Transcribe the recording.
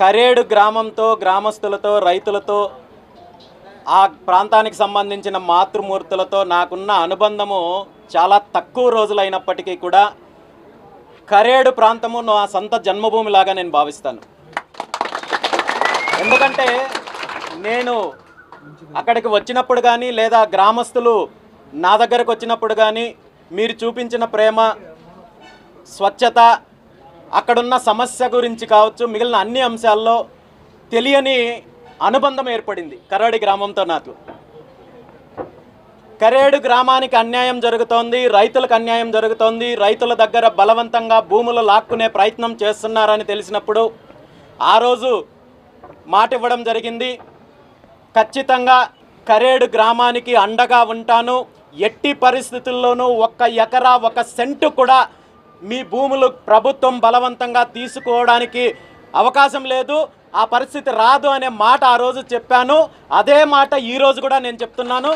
కరేడు గ్రామంతో గ్రామస్తులతో రైతులతో ఆ ప్రాంతానికి సంబంధించిన మాతృమూర్తులతో నాకున్న అనుబంధము చాలా తక్కువ రోజులైనప్పటికీ కూడా కరేడు ప్రాంతము నా సొంత జన్మభూమిలాగా నేను భావిస్తాను. ఎందుకంటే నేను అక్కడికి వచ్చినప్పుడు కానీ లేదా గ్రామస్తులు నా దగ్గరకు వచ్చినప్పుడు కానీ మీరు చూపించిన ప్రేమ స్వచ్ఛత అక్కడున్న సమస్య గురించి కావచ్చు మిగిలిన అన్ని అంశాల్లో తెలియని అనుబంధం ఏర్పడింది కరాడి గ్రామంతో నాకు. కరేడు గ్రామానికి అన్యాయం జరుగుతోంది రైతులకు అన్యాయం జరుగుతోంది రైతుల దగ్గర బలవంతంగా భూములు లాక్కునే ప్రయత్నం చేస్తున్నారని తెలిసినప్పుడు ఆ రోజు మాట ఇవ్వడం జరిగింది. ఖచ్చితంగా కరేడు గ్రామానికి అండగా ఉంటాను. ఎట్టి పరిస్థితుల్లోనూ ఒక్క ఎకరా ఒక సెంటు కూడా మీ భూములు ప్రభుత్వం బలవంతంగా తీసుకోవడానికి అవకాశం లేదు. ఆ పరిస్థితి రాదు అనే మాట ఆ రోజు చెప్పాను. అదే మాట ఈరోజు కూడా నేను చెప్తున్నాను.